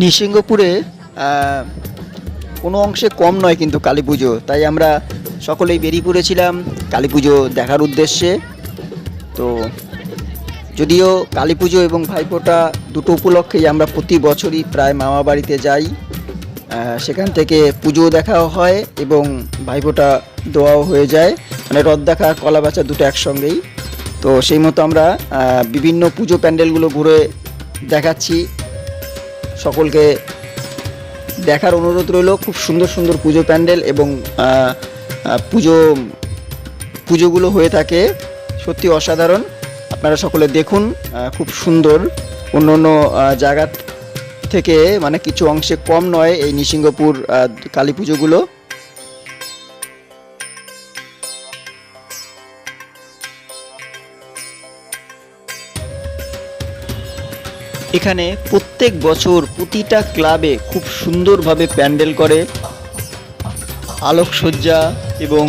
নিসিংহপুরে কোনো অংশে কম নয় কিন্তু কালী পুজো। তাই আমরা সকলেই বেরিয়ে পড়েছিলাম কালী পুজো দেখার উদ্দেশ্যে। তো যদিও কালী পুজো এবং ভাইফোঁটা দুটো উপলক্ষেই আমরা প্রতি বছরই প্রায় মামা বাড়িতে যাই সেখান থেকে পুজো দেখাও হয় এবং ভাইফোঁটা দোয়াও হয়ে যায়। মানে রথ দেখা কলা বাচ্চা দুটো একসঙ্গেই। তো সেই মতো আমরা বিভিন্ন পুজো প্যান্ডেলগুলো ঘুরে দেখাচ্ছি। সকলকে দেখার অনুরোধ রইল। খুব সুন্দর সুন্দর পুজো প্যান্ডেল এবং পুজো, পুজোগুলো হয়ে থাকে। সত্যি অসাধারণ। আপনারা সকলে দেখুন খুব সুন্দর। অন্য অন্য জায়গা থেকে মানে কিছু অংশে কম নয় এই নিসিংহপুর কালী পুজোগুলো। এখানে প্রত্যেক বছর প্রতিটা ক্লাবে খুব সুন্দরভাবে প্যান্ডেল করে। আলোকসজ্জা এবং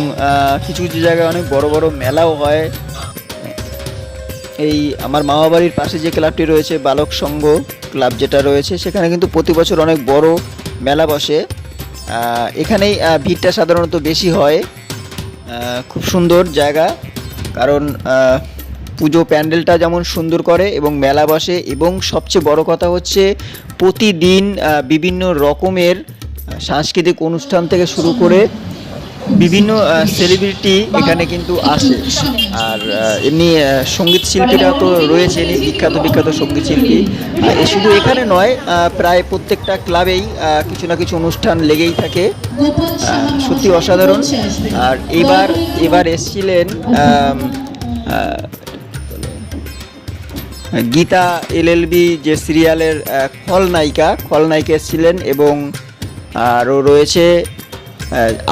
কিছু কিছু জায়গায় অনেক বড় বড় মেলাও হয়। এই আমার মামা বাড়ির পাশে যে ক্লাবটি রয়েছে, বালক সংঘ ক্লাব যেটা রয়েছে, সেখানে কিন্তু প্রতি বছর অনেক বড় মেলা বসে। এখানেই ভিড়টা সাধারণত বেশি হয়। খুব সুন্দর জায়গা। কারণ পুজো প্যান্ডেলটা যেমন সুন্দর করে এবং মেলা বসে এবং সবচেয়ে বড় কথা হচ্ছে প্রতিদিন বিভিন্ন রকমের সাংস্কৃতিক অনুষ্ঠান থেকে শুরু করে বিভিন্ন সেলিব্রিটি এখানে কিন্তু আসে। আর এমনি সংগীত শিল্পীরা তো রয়েছে বিখ্যাত বিখ্যাত সংগীত শিল্পী। শুধু এখানে নয় প্রায় প্রত্যেকটা ক্লাবেই কিছু না কিছু অনুষ্ঠান লেগেই থাকে। সত্যি অসাধারণ। আর এবার এবার এসছিলেন গীতা এলএলবি যে সিরিয়ালের খলনায়িকা খলনায়িকা এসেছিলেন এবং, আরও রয়েছে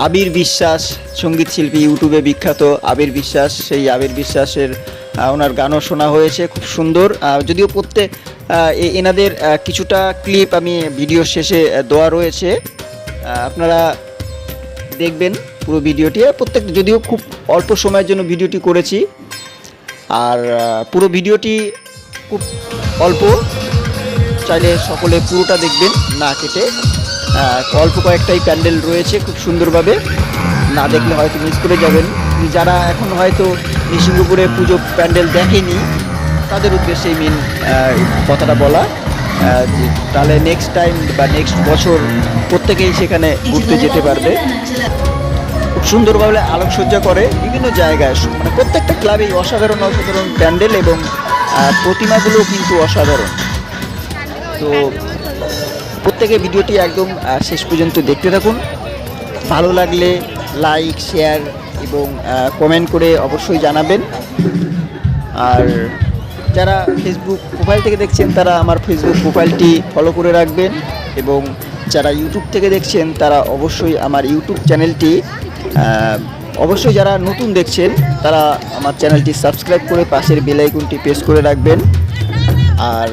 আবির বিশ্বাস, সংগীত শিল্পী, ইউটিউবে বিখ্যাত আবির বিশ্বাস। সেই আবির বিশ্বাসের ওনার গানও শোনা হয়েছে, খুব সুন্দর। যদিও প্রত্যেক এনাদের কিছুটা ক্লিপ আমি ভিডিও শেষে দেওয়া রয়েছে। আপনারা দেখবেন পুরো ভিডিওটি। প্রত্যেক, যদিও খুব অল্প সময়ের জন্য ভিডিওটি করেছি, আর পুরো ভিডিওটি খুব অল্প। চাইলে সকলে পুরোটা দেখবেন, না কেটে। অল্প কয়েকটাই প্যান্ডেল রয়েছে খুব সুন্দরভাবে। না দেখলে হয়তো মিস করে যাবেন। যারা এখন হয়তো নিসিংহপুরে পুজো প্যান্ডেল দেখেনি, তাদের উদ্দেশ্যে মেন কথাটা বলা। তাহলে নেক্সট টাইম বা নেক্সট বছর প্রত্যেকেই সেখানে ঘুরতে যেতে পারবে। খুব সুন্দরভাবে আলোকসজ্জা করে বিভিন্ন জায়গায়। মানে প্রত্যেকটা ক্লাবেই অসাধারণ অসাধারণ প্যান্ডেল এবং আহ, প্রতিমাগুলো কিন্তু অসাধারণ। তো প্রত্যেকে ভিডিওটি একদম শেষ পর্যন্ত দেখতে থাকুন। ভালো লাগলে লাইক শেয়ার এবং কমেন্ট করে অবশ্যই জানাবেন। আর যারা ফেসবুক প্রোফাইল থেকে দেখছেন তারা আমার ফেসবুক প্রোফাইলটি ফলো করে রাখবেন এবং যারা ইউটিউব থেকে দেখছেন তারা অবশ্যই আমার ইউটিউব চ্যানেলটি অবশ্যই যারা নতুন দেখছেন, তারা আমার চ্যানেলটি সাবস্ক্রাইব করে পাশের বেল আইকনটি প্রেস করে রাখবেন। আর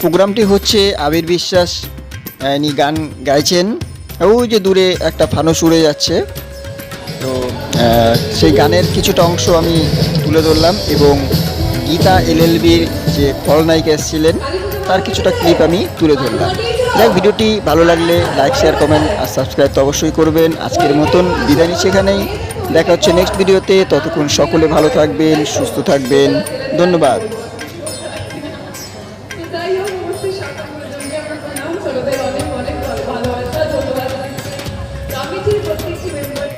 প্রোগ্রামটি হচ্ছে আবির বিশ্বাস ইনি গান গাইছেন। ওই যে দূরে একটা ফানুস উড়ে যাচ্ছে। তো সেই গানের কিছুটা অংশ আমি তুলে ধরলাম এবং গীতা এলএলবির যে খলনায়িকা এসেছিলেন তার কিছুটা ক্লিপ আমি তুলে ধরলাম। যাই ভিডিওটি ভালো লাগলে লাইক শেয়ার কমেন্ট আর সাবস্ক্রাইব তো অবশ্যই করবেন। আজকের মতন বিদায় নিচ্ছি এখানেই। দেখা হচ্ছে নেক্সট ভিডিওতে। ততক্ষণ সকলে ভালো থাকবেন, সুস্থ থাকবেন। ধন্যবাদ।